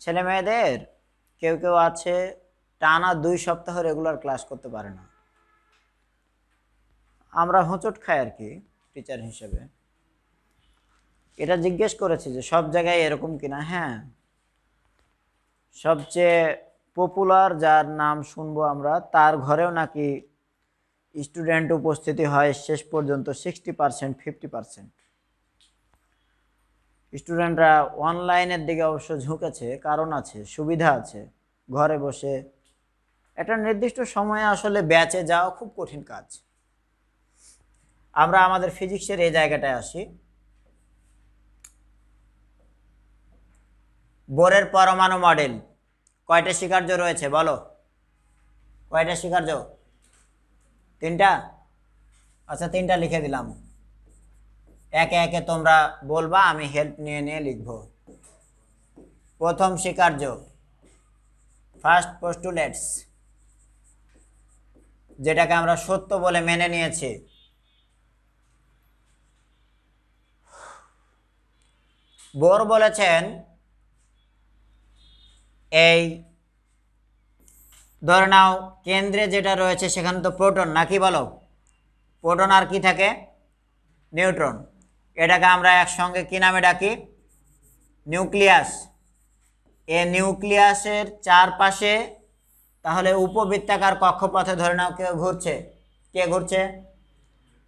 ছেলে মেয়েদের কেউ কেউ আছে, টানা দুই সপ্তাহ রেগুলার ক্লাস করতে পারে না। আমরা হোঁচট খাই আর কি টিচার হিসেবে। এটা জিজ্ঞেস করেছি যে, সব জায়গায় এরকম কিনা? হ্যাঁ। সবচেয়ে পপুলার যার নাম শুনব আমরা, তার ঘরেও নাকি স্টুডেন্ট উপস্থিতি হয় শেষ পর্যন্ত সিক্সটি পার্সেন্ট ফিফটি পার্সেন্ট স্টুডেন্টরা অনলাইনের দিকে অবশ্য ঝুঁকেছে, কারণ আছে, সুবিধা আছে, ঘরে বসে। একটা নির্দিষ্ট সময়ে আসলে ব্যাচে যাওয়া খুব কঠিন কাজ। আমরা আমাদের ফিজিক্সের এই জায়গাটায় আসি। বোরের পরমাণু মডেল। কয়টা স্বীকার্য রয়েছে বলো? কয়টা স্বীকার্য তিনটা? আচ্ছা তিনটা লিখে দিলাম। একে একে তোমরা বলবা, আমি হেল্প নিয়ে নিয়ে লিখব। প্রথম স্বীকার্য ফার্স্ট পোস্টুলেটস যেটাকে আমরা সত্য বলে মেনে নিয়েছি। বোর বলেছেন, এই, ধরে নাও, কেন্দ্রে যেটা রয়েছে সেখানে তো প্রোটন, নাকি বলো? প্রোটন আর কি থাকে? নিউট্রন। এটাকে আমরা একসঙ্গে কি নামে ডাকি? নিউক্লিয়াস। এ নিউক্লিয়াসের চারপাশে, তাহলে উপবৃত্তাকার কক্ষপথে ধরে নাও কেউ ঘুরছে। কে ঘুরছে?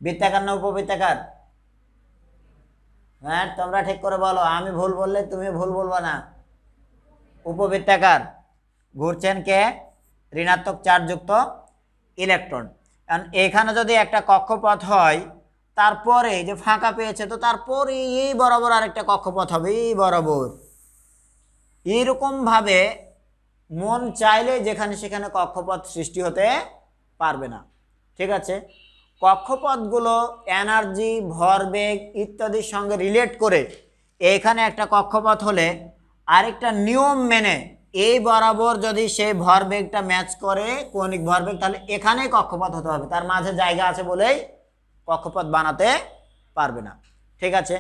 বৃত্তাকার না উপবৃত্তাকার? হ্যাঁ তোমরা ঠিক করে বলো। আমি ভুল বললে তুমি ভুল বলবা না। উপবৃত্তাকার, ঘুরছেন কে? ঋণাত্মক চার্জযুক্ত ইলেকট্রন। কারণ এখানে যদি একটা কক্ষপথ হয় তারপরে যে ফাঁকা পেয়েছে, তো তারপরে এই বরাবর আরেকটা কক্ষপথ হবে, এই বরাবর। এইরকমভাবে মন চাইলে যেখানে সেখানে কক্ষপথ সৃষ্টি হতে পারবে না। ঠিক আছে? কক্ষপথগুলো এনার্জি ভরবেগ ইত্যাদির সঙ্গে রিলেট করে এখানে একটা কক্ষপথ হলে আরেকটা নিয়ম মেনে এই বরাবর যদি সেই ভরবেগটা ম্যাচ করে কৌণিক ভরবেগ তাহলে এখানেই কক্ষপথ হতে হবে। তার মাঝে জায়গা আছে বলেই কক্ষপথ বানাতে পারবে না। ঠিক আছে?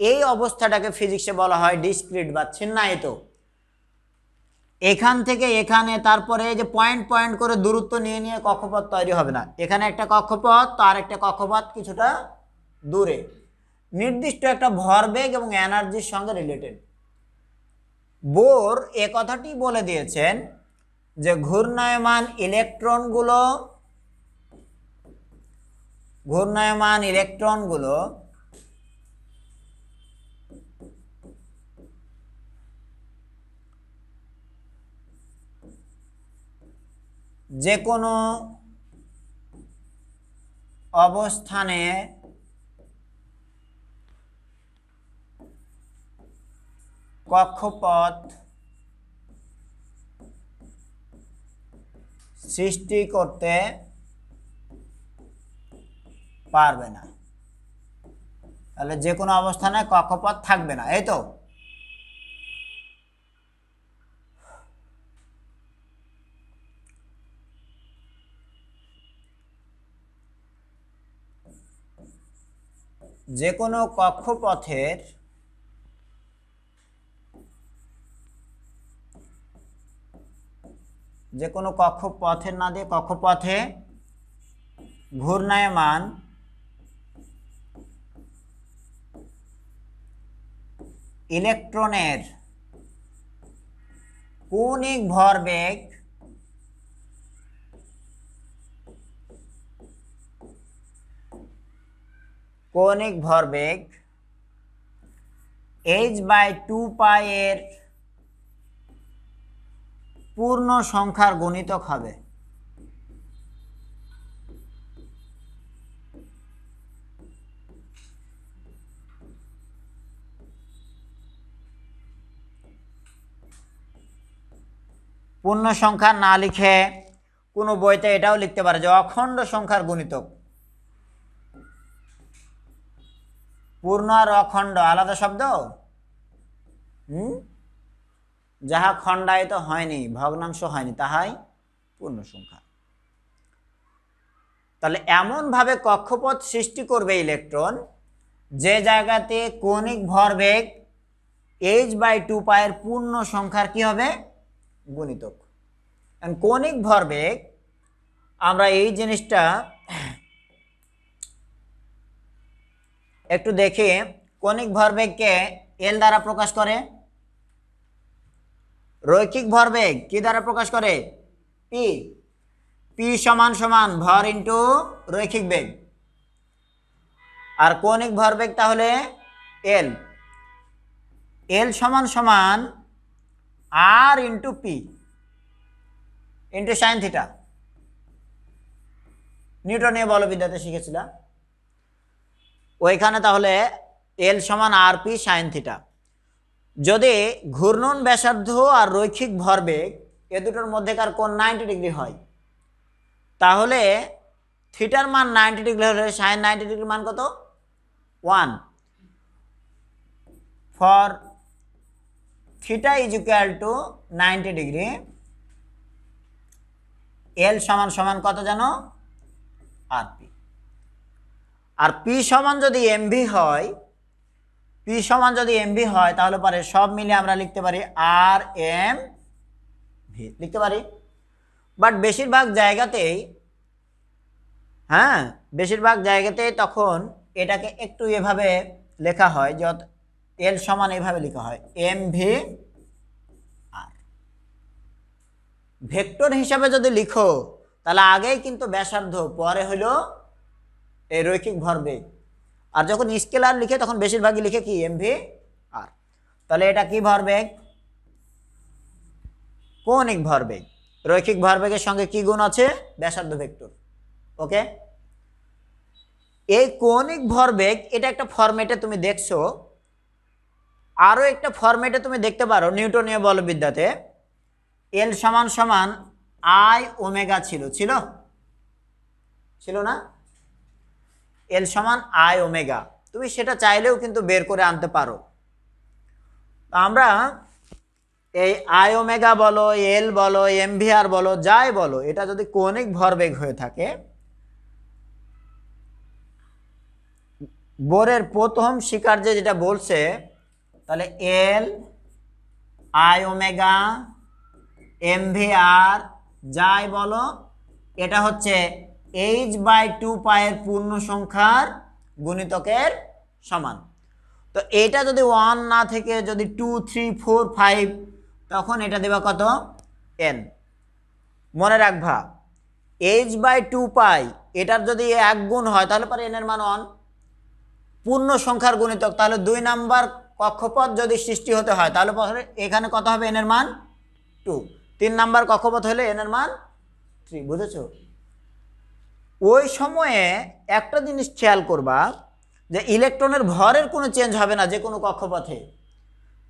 এই অবস্থাটাকে ফিজিক্সে বলা হয় ডিসক্রিট বা ছিন্নায়িত এখান থেকে এখানে তারপরে যে পয়েন্ট পয়েন্ট করে দূরত্ব নিয়ে নিয়ে কক্ষপথ তৈরি হবে না। এখানে একটা কক্ষপথ তো আর একটা কক্ষপথ কিছুটা দূরে। নির্দিষ্ট একটা ভরবেগ এবং এনার্জির সঙ্গে রিলেটেড বোর এ কথাটি বলে দিয়েছেন যে ঘূর্ণায়মান ইলেকট্রনগুলো ঘূর্ণায়মান ইলেকট্রনগুলো যে কোনো অবস্থানে কক্ষপথ সৃষ্টি করতে পারবে না। তাহলে যে কোনো অবস্থানে কক্ষপথ থাকবে না, এই তো? যে কোনো কক্ষপথের যে কোনো কক্ষপথের না দিয়ে কক্ষপথে ঘূর্ণায়মান ইলেকট্রনের কৌণিক ভরবেগ কৌণিক ভরবেগ এইচ বাই টু পাই এর পূর্ণ সংখ্যার গণিতক হবে। পূর্ণ সংখ্যা না লিখে কোনো বইতে এটাও লিখতে পারে যে অখণ্ড সংখ্যার গণিতক। পূর্ণ আর অখণ্ড আলাদা শব্দ? হুম? যাহা খণ্ডায়িত হয়নি, ভগ্নাংশ হয়নি, তাহাই পূর্ণ সংখ্যা। তাহলে এমনভাবে কক্ষপথ সৃষ্টি করবে ইলেকট্রন, যে জায়গাতে কৌণিক ভরবেগ এইচ বাই টু পায়ের পূর্ণ সংখ্যার কি হবে? গুণিতক। কৌণিক ভরবেগ, আমরা এই জিনিসটা একটু দেখি কৌণিক ভরবেগকে এল দ্বারা প্রকাশ করে। রৈখিক ভরবেগ কি দ্বারা প্রকাশ করে? পি পি সমান সমান ভর ইন্টু রৈখিক বেগ। আর কৌণিক ভরবেগ তাহলে এল এল সমান সমান আর into P into sine theta নিউটনীয় বলবিদ্যাতে শিখেছিলাম ওইখানে তাহলে এল সমান আর পি সাইন থিটা যদি ঘূর্ণন ব্যাসার্ধ আর রৈখিক ভরবেগ এ দুটোর মধ্যেকার কোণ নাইনটি ডিগ্রি হয়, তাহলে থিটার মান নাইনটি ডিগ্রি হলে সাইন নাইনটি ডিগ্রির মান কত? One for theta is equal to ninety degree L সমান সমান কত জানো? আর পি আর পি সমান যদি এমভি হয় পি সমান যদি এমভি হয়, তাহলে পরে সব মিলে আমরা লিখতে পারি আর এম ভি লিখতে পারি? বাট বেশিরভাগ জায়গাতেই হ্যাঁ বেশিরভাগ জায়গাতেই তখন এটাকে একটু এভাবে লেখা হয়, যত এল সমান এভাবে লেখা হয়, এম ভি আর। ভেক্টর হিসাবে যদি লিখো, তাহলে আগেই কিন্তু ব্যাসার্ধ, পরে হলো এই রৈখিক ভরবেগ। আর যখন স্কেলার লিখে, তখন বেশিরভাগই লিখে কি? এমভি আর। তাহলে এটা কি ভরবেগ? কৌণিক ভরবেগ। রৈখিক ভরবেগের সঙ্গে কি গুণ আছে? ব্যাসার্ধ ভেক্টর। ওকে? এই কৌণিক ভরবেগ, এটা একটা ফরম্যাটে তুমি দেখছ আরও একটা ফরম্যাটে তুমি দেখতে পারো নিউটনীয় বলবিদ্যাতে। এল সমান সমান আই ওমেগা ছিল ছিল? ছিল না? এল সমান আই ওমেগা তুমি সেটা চাইলেও কিন্তু বের করে আনতে পারো। আমরা এই আই ওমেগা বলো এল বলো এমভিআর বলো, যাই বলো, এটা যদি কৌণিক ভরবেগ হয়ে থাকে, বোরের প্রথম শিকার যে যেটা বলছে তাহলে এল আই ওমেগা এমভিআর যাই বলো, এটা হচ্ছে এইচ বাই টু পায়ের পূর্ণ সংখ্যার গুণিতকের সমান। তো এটা যদি ওয়ান না থেকে যদি টু থ্রি ফোর ফাইভ তখন এটা দেবা কত? এন মনে রাখবা এইচ বাই টু পাই এটার যদি এক গুণ হয়, তাহলে পরে এনের মান ওয়ান পূর্ণ সংখ্যার গুণিতক, তাহলে দুই নাম্বার কক্ষপথ যদি সৃষ্টি হতে হয়, তাহলে এখানে কত হবে? এনের মান টু তিন নাম্বার কক্ষপথ হলে এনের মান থ্রি বুঝেছ? ওই সময়ে একটা জিনিস খেয়াল করবা, যে ইলেকট্রনের ভরের কোনো চেঞ্জ হবে না যে কোনো কক্ষপথে।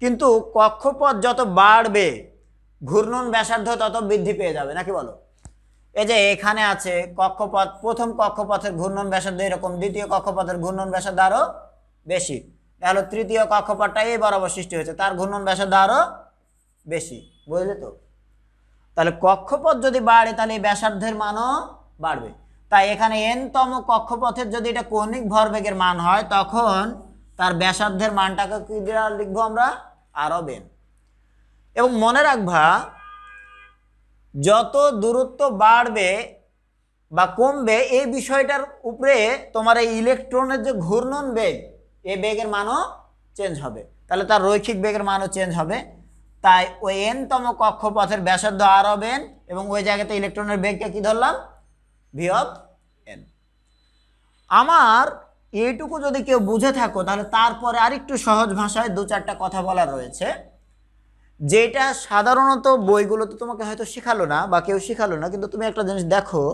কিন্তু কক্ষপথ যত বাড়বে, ঘূর্ণন ব্যাসার্ধ তত বৃদ্ধি পেয়ে যাবে, নাকি বলো? এই যে এখানে আছে কক্ষপথ, প্রথম কক্ষপথের ঘূর্ণন ব্যাসার্ধ এরকম, দ্বিতীয় কক্ষপথের ঘূর্ণন ব্যাসার্ধ আরও বেশি। তাহলে তৃতীয় কক্ষপথটা এই বরাবর সৃষ্টি হয়েছে। তার ঘূর্ণন ব্যাসার্ধ আরও বেশি, বুঝলে তো? তাহলে কক্ষপথ যদি বাড়ে, তাহলে এই ব্যাসার্ধের মানও বাড়বে। তাই এখানে এনতম কক্ষপথের যদি এটা কৌণিক ভরবেগের মান হয়, তখন তার ব্যাসার্ধের মানটাকে কি দেওয়া লিখব আমরা? আরও বেন এবং মনে রাখবা, যত দূরত্ব বাড়বে বা কমবে, এই বিষয়টার উপরে তোমার এই ইলেকট্রনের যে ঘূর্ণন বেগ এই বেগের মানও চেঞ্জ হবে। তাহলে তার রৈখিক বেগের মানও চেঞ্জ হবে। তাই ওই এনতম কক্ষপথের ব্যাসার্ধ আর হবে n এবং ওই জায়গাতে ইলেকট্রনের বেগকে কি ধরলাম? ভি অফ এন আমার এইটুকু যদি কেউ বুঝে থাকো, তাহলে তারপরে আরেকটু সহজ ভাষায় দু চারটা কথা বলা রয়েছে। যেটা সাধারণত বইগুলোতে তোমাকে হয়তো শেখালো না বা কেউ শেখালো না, কিন্তু তুমি একটা জিনিস দেখো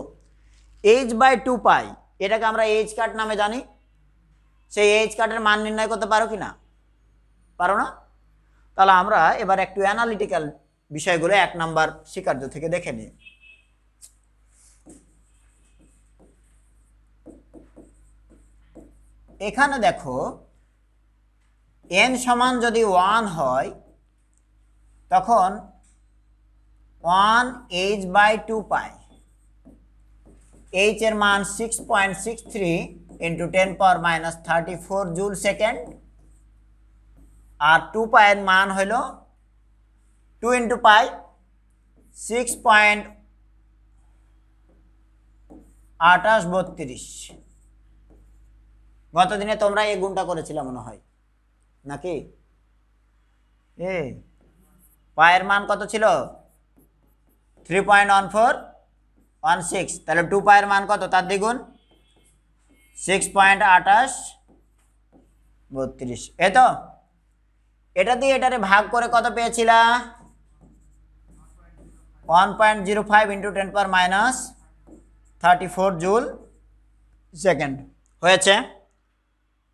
এইচ বাই টু পাই এটাকে আমরা এইচ কার্ড নামে জানি। সেই এইচ কার্ডের মান নির্ণয় করতে পারো কি না পারো না? তাহলে আমরা এবার একটু অ্যানালিটিক্যাল বিষয়গুলো এক নাম্বার স্বীকার্য থেকে দেখে নিই। এখানে দেখো এন সমান যদি ওয়ান হয়, তখন one H by two pi H এর মান six point six three into ten power minus thirty four joule second আর টু পায়ের মান হইল two into pi six point আঠাশ বত্রিশ। গত দিনে তোমরা এই গুণটা করেছিলে মনে হয়, নাকি? এ পায়ের মান কত ছিল? Three point one four one six তাহলে টু পায়ের মান কত? তার দ্বিগুণ সিক্স পয়েন্ট আঠাশ বত্রিশ এ তো? এটা দিয়ে এটারে ভাগ করে কত পেয়েছিলা? One point zero five into ten per minus thirty four joule second হয়েছে?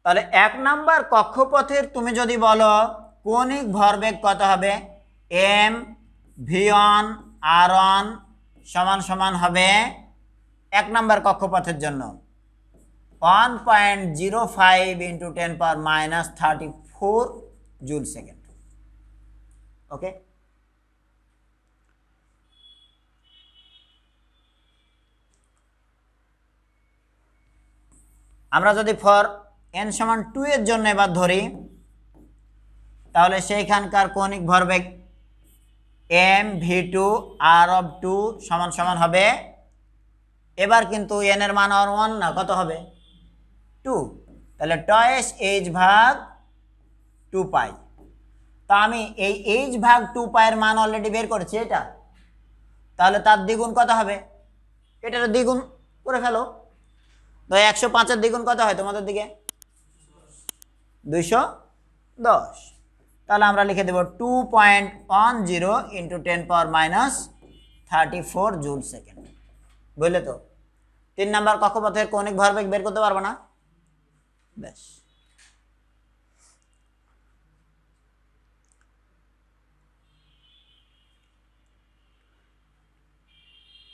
তাহলে এক নাম্বার কক্ষপথের তুমি যদি বলো, কৌণিক ভরবেগ কত হবে? এম ভি ওয়ান আর সমান সমান হবে এক নাম্বার কক্ষপথের জন্য। One point zero five into ten per minus thirty four joule second okay আমরা যদি ফর এন সমান টু এর জন্য এবার ধরি, তাহলে সেইখানকার কৌণিক ভরবেগ M V two R of two সমান সমান হবে, এবার কিন্তু এন এর মান আর ওয়ান না, কত হবে? টু, তাহলে টয়েস এইচ ভাগ টু পাই। তা আমি এই এইচ ভাগ টু পায়ের মান অলরেডি বের করেছি, এটা। তাহলে তার দ্বিগুণ কত হবে? এটার দ্বিগুণ করে ফেলো। তো একশো পাঁচের দ্বিগুণ কত হয় তোমাদের দিকে? দুইশো দশ। তাহলে আমরা লিখে দেব two point one zero into ten power minus thirty four joule second. বুঝলে তো? তিন নাম্বার কক্ষপথের কৌণিক ভরবেগ বের করতে পারব না। ব্যাস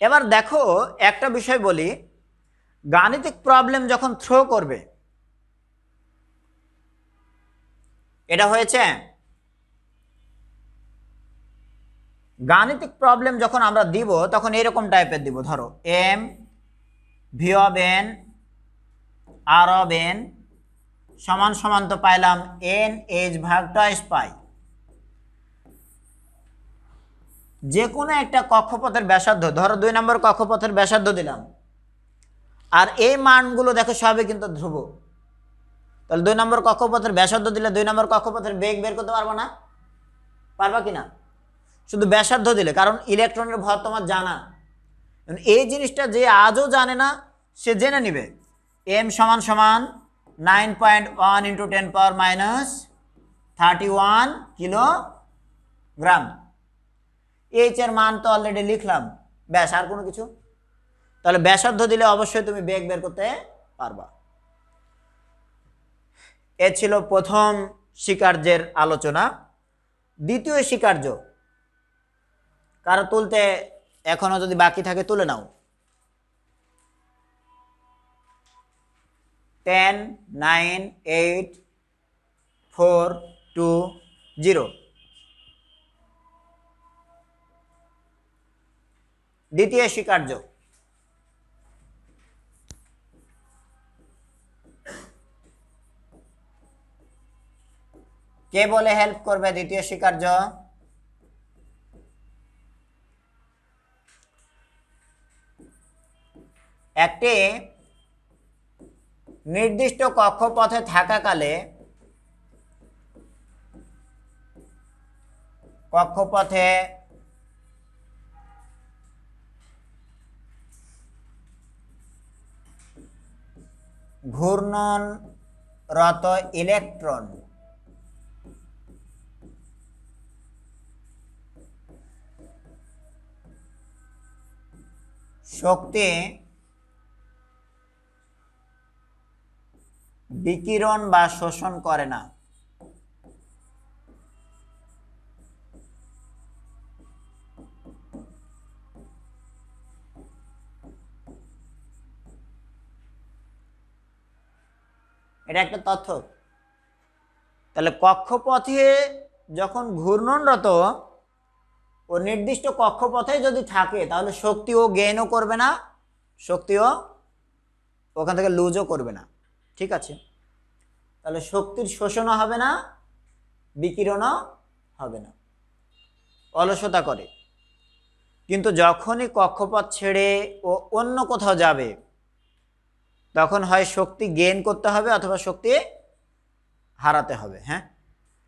এবার দেখো, একটা বিষয় বলি। গাণিতিক প্রবলেম যখন থ্রো করবে, এটা হয়েছে, গাণিতিক প্রবলেম যখন আমরা দিব, তখন এরকম টাইপের দিব। ধরো M V of N R of N সমান সমান তো পাইলাম এন এইচ ভাগ টয়েস পাই। যে কোনো একটা কক্ষপথের ব্যাসার্ধ, ধরো দুই নম্বর কক্ষপথের ব্যাসার্ধ দিলাম। আর এই মানগুলো দেখো সবই কিন্তু ধ্রুব তাহলে দুই নম্বর কক্ষপথের ব্যাসার্ধ দিলে দুই নম্বর কক্ষপথের বেগ বের করতে পারব না? পারবা কি না? শুধু ব্যাসার্ধ দিলে, কারণ ইলেকট্রনের ভর তোমার জানা। এই জিনিসটা যে আজও জানে না, সে জেনে নিবে। এম সমান সমান nine point one into ten power minus thirty one kilogram H এর মান তো অলরেডি লিখলাম। ব্যাস, আর কোনো কিছু? তাহলে ব্যাসার্ধ দিলে অবশ্যই তুমি বেগ বের করতে পারবা। এ ছিল প্রথম স্বীকার্যের আলোচনা। দ্বিতীয় স্বীকার্য, কারও তুলতে এখনও যদি বাকি থাকে তুলে নাও। Ten nine eight four two zero দ্বিতীয় স্বীকার্য। কে বলে হেল্প করবে দ্বিতীয় স্বীকার্য? একটি নির্দিষ্ট কক্ষপথে থাকাকালে কক্ষপথে ঘূর্ণনরত ইলেকট্রন শক্তি বিকিরণ বা শোষণ করে না। এটা একটা তথ্য। তাহলে কক্ষপথে যখন ঘূর্ণনরত, ও নির্দিষ্ট কক্ষপথে যদি থাকে, তাহলে শক্তিও গেইনও করবে না, শক্তিও ওখান থেকে লুজও করবে না। ঠিক আছে? তাহলে শক্তির শোষণও হবে না, বিকিরণও হবে না। অলসতা করে। কিন্তু যখনই কক্ষপথ ছেড়ে ও অন্য কোথাও যাবে, তখন হয় শক্তি গেইন করতে হবে অথবা শক্তি হারাতে হবে হ্যাঁ?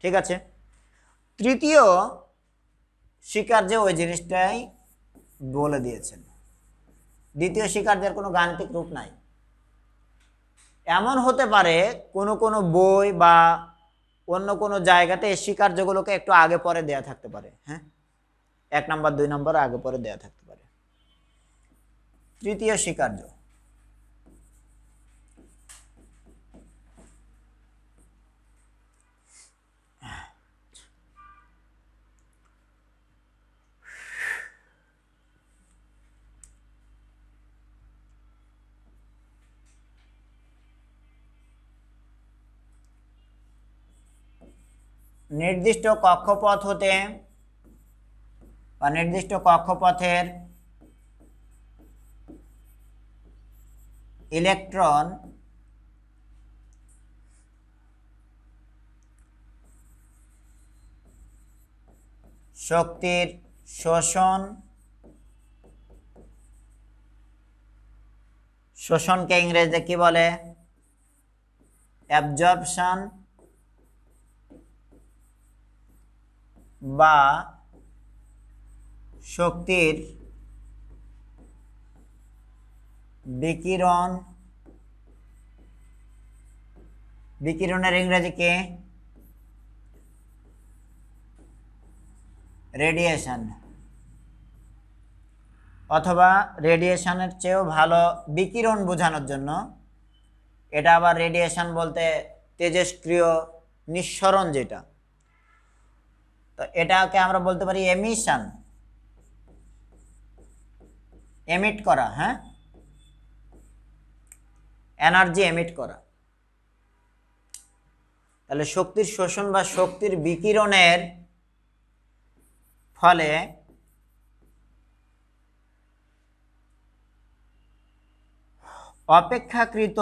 ঠিক আছে? তৃতীয় শিকার যে ওই জিনিসটাই বলে দিয়েছেন। দ্বিতীয় শিকারদের কোনো গাণিতিক রূপ নাই। এমন হতে পারে কোনো কোনো বই বা অন্য কোনো জায়গাতে এই স্বীকার্যগুলোকে একটু আগে পরে দেয়া থাকতে পারে হ্যাঁ? এক নম্বর, দুই নম্বর, আগে পরে দেয়া থাকতে পারে। তৃতীয় স্বীকার্য। নির্দিষ্ট কক্ষপথ হতে বা নির্দিষ্ট কক্ষপথের ইলেকট্রন শক্তির শোষণ শোষণকে ইংরেজিতে কি বলে? অ্যাবজর্পশন বা শক্তির বিকিরণ, বিকিরণের ইংরেজি কে? রেডিয়েশন। অথবা রেডিয়েশনের চেয়েও ভালো বিকিরণ বোঝানোর জন্য এটা আবার রেডিয়েশন বলতে তেজস্ক্রিয় নিঃসরণ যেটা। তো এটাকে আমরা বলতে পারি এমিশন এমিট করা হ্যাঁ? এনার্জি এমিট করা। তাহলে শক্তির শোষণ বা শক্তির বিকিরণের ফলে অপেক্ষাকৃত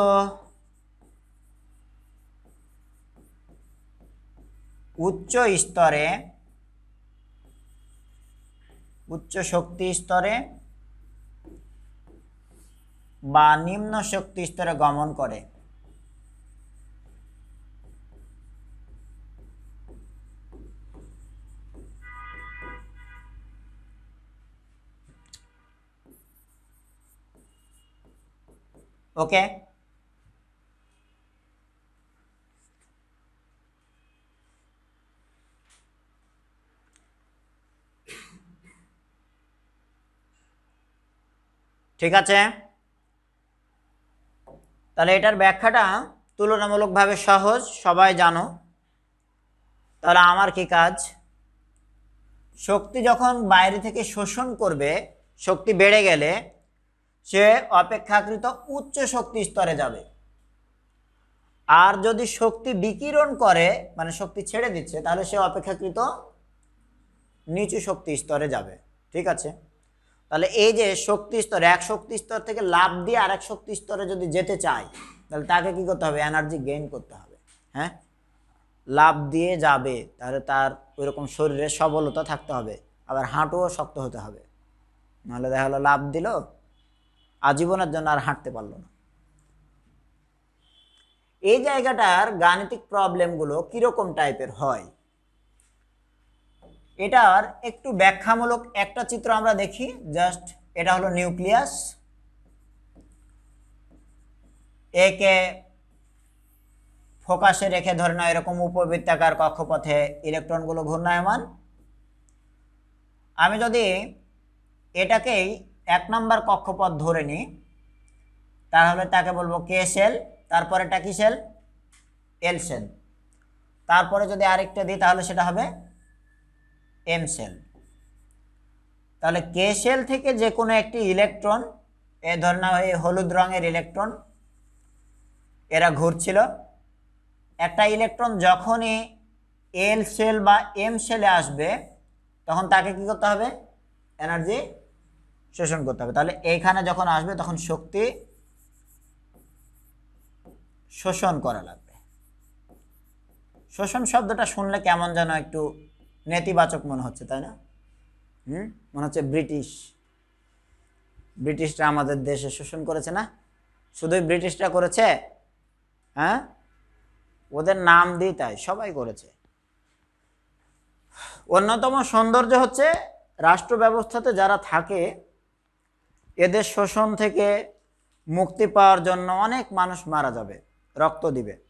উচ্চ স্তরে উচ্চ শক্তি স্তরে বা নিম্ন শক্তি স্তরে গমন করে। ওকে ঠিক আছে? তাহলে এটার ব্যাখ্যাটা তুলনামূলকভাবে সহজ, সবাই জানো। তাহলে আমার কি কাজ? শক্তি যখন বাইরে থেকে শোষণ করবে, শক্তি বেড়ে গেলে সে অপেক্ষাকৃত উচ্চ শক্তি স্তরে যাবে। আর যদি শক্তি বিকিরণ করে মানে শক্তি ছেড়ে দিচ্ছে, তাহলে সে অপেক্ষাকৃত নিচু শক্তি স্তরে যাবে। ঠিক আছে? তাহলে এই যে শক্তি স্তর, এক শক্তি স্তর থেকে লাভ দিয়ে আরেক শক্তি স্তরে যদি যেতে চায়, তাহলে তাকে কি করতে হবে? এনার্জি গেইন করতে হবে। হ্যাঁ? লাভ দিয়ে যাবে, তাহলে তার ওইরকম শরীরে সবলতা থাকতে হবে, আবার হাঁটুও শক্ত হতে হবে। নাহলে দেখা হলো লাভ দিল, আজীবনের জন্য আর হাঁটতে পারল না। এই জায়গাটার গাণিতিক প্রবলেমগুলো কীরকম টাইপের হয়? এটার একটু ব্যাখ্যামূলক একটা চিত্র আমরা দেখি। জাস্ট এটা হলো নিউক্লিয়াস। একে ফোকাসে রেখে ধরে নাও, এরকম উপবৃত্তাকার কক্ষপথে ইলেকট্রনগুলো ঘূর্ণায়মান। আমি যদি এটাকেই এক নম্বর কক্ষপথ ধরে নিই, তাহলে তাকে বলব কে সেল তারপরে এটা কি সেল? এল সেল। তারপরে যদি আরেকটা দিই, তাহলে সেটা হবে এম সেল তাহলে কে সেল থেকে যে কোনো একটি ইলেকট্রন এ ধরে এই হলুদ রঙের ইলেকট্রন এরা ঘুরছিল। একটা ইলেকট্রন যখনই এল সেল বা এম সেলে আসবে, তখন তাকে কি করতে হবে? এনার্জি শোষণ করতে হবে। তাহলে এইখানে যখন আসবে, তখন শক্তি শোষণ করা লাগবে। শোষণ শব্দটা শুনলে কেমন যেন একটু নেতিবাচক মনে হচ্ছে, তাই না? হুম? মনে হচ্ছে ব্রিটিশ। ব্রিটিশরা আমাদের দেশে শোষণ করেছে না? শুধুই ব্রিটিশরা করেছে? হ্যাঁ? ওদের নাম দিই তাই, সবাই করেছে। অন্যতম সৌন্দর্য হচ্ছে রাষ্ট্র ব্যবস্থাতে যারা থাকে, এদের শোষণ থেকে মুক্তি পাওয়ার জন্য অনেক মানুষ মারা যাবে, রক্ত দিবে।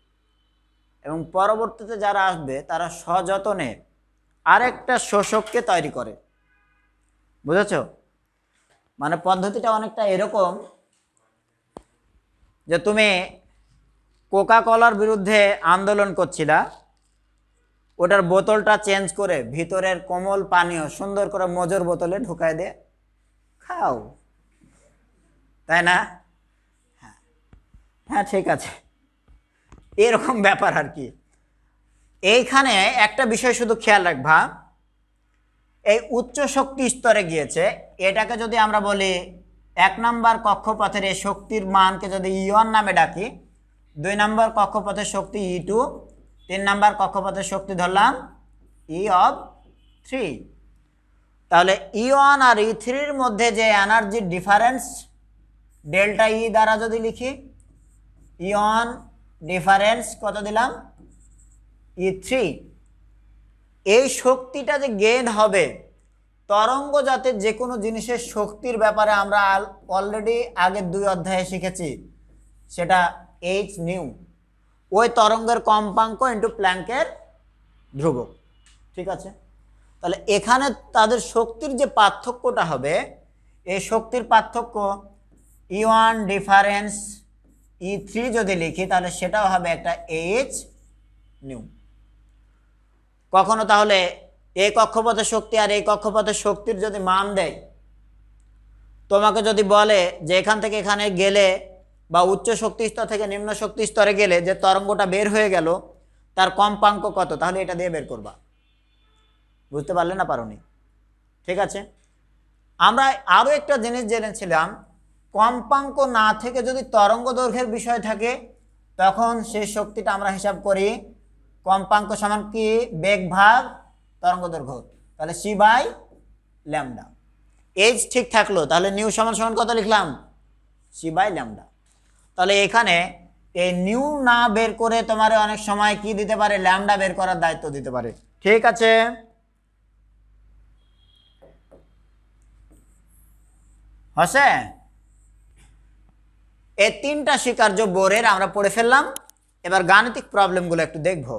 এবং পরবর্তীতে যারা আসবে, তারা সযতনে আরেকটা শোষককে তৈরি করে। বুঝেছ? মানে পদ্ধতিটা অনেকটা এরকম যে তুমি কোকা কলার বিরুদ্ধে আন্দোলন করছিলা, ওটার বোতলটা চেঞ্জ করে ভিতরের কোমল পানীয় সুন্দর করে মজুর বোতলে ঢুকায় দে, খাও। তাই না? হ্যাঁ। হ্যাঁ ঠিক আছে। এরকম ব্যাপার আর কি। এইখানে একটা বিষয় শুধু খেয়াল রাখবা। এই উচ্চ শক্তি স্তরে গিয়েছে, এটাকে যদি আমরা বলি এক নম্বর কক্ষপথের এই শক্তির মানকে যদি ইয়ন নামে ডাকি, দুই নম্বর কক্ষপথের শক্তি ই টু, তিন নম্বর কক্ষপথের শক্তি ধরলাম ই অফ থ্রি। তাহলে ই ওয়ান আর ই থ্রির মধ্যে যে এনার্জির ডিফারেন্স, ডেল্টা ই দ্বারা যদি লিখি ইয়ন ডিফারেন্স কত দিলাম? ই থ্রি, এই শক্তিটা যে গেন হবে, তরঙ্গ যাতে যে কোনো জিনিসের শক্তির ব্যাপারে আমরা অলরেডি আগের দুই অধ্যায়ে শিখেছি, সেটা এইচ নিউ ওই তরঙ্গের কম্পাঙ্ক ইন্টু প্ল্যাঙ্কের ধ্রুবক, ঠিক আছে? তাহলে এখানে তাদের শক্তির যে পার্থক্যটা হবে, এই শক্তির পার্থক্য E one difference E three যদি লিখি, তাহলে সেটাও হবে একটা এইচ নিউ কখনো তাহলে এই কক্ষপথের শক্তি আর এই কক্ষপথের শক্তির যদি মান দেয়, তোমাকে যদি বলে যে এখান থেকে এখানে গেলে বা উচ্চ শক্তি স্তর থেকে নিম্ন শক্তি স্তরে গেলে যে তরঙ্গটা বের হয়ে গেল, তার কম্পাঙ্ক কত? তাহলে এটা দিয়ে বের করবা। বুঝতে পারলে না পারোনি? ঠিক আছে? আমরা আরও একটা জিনিস জেনেছিলাম, কম্পাঙ্ক না থেকে যদি তরঙ্গ দৈর্ঘ্যের বিষয় থাকে, তখন সেই শক্তিটা আমরা হিসাব করি কম্পাঙ্ক সমান কি? বেগ ভাগ তরঙ্গ দৈর্ঘ্য। তাহলে সি বাই ল্যামডা এইচ ঠিক থাকল, তাহলে নিউ সমান সমান কত লিখলাম? সি বাই ল্যামডা তাহলে এখানে এই নিউ না বের করে তোমার অনেক সময় কি দিতে পারে? ল্যামডা বের করার দায়িত্ব দিতে পারে। ঠিক আছে? হসে? এই তিনটা স্বীকার্য বোরের আমরা পড়ে ফেললাম। এবার গাণিতিক প্রবলেমগুলো একটু দেখব।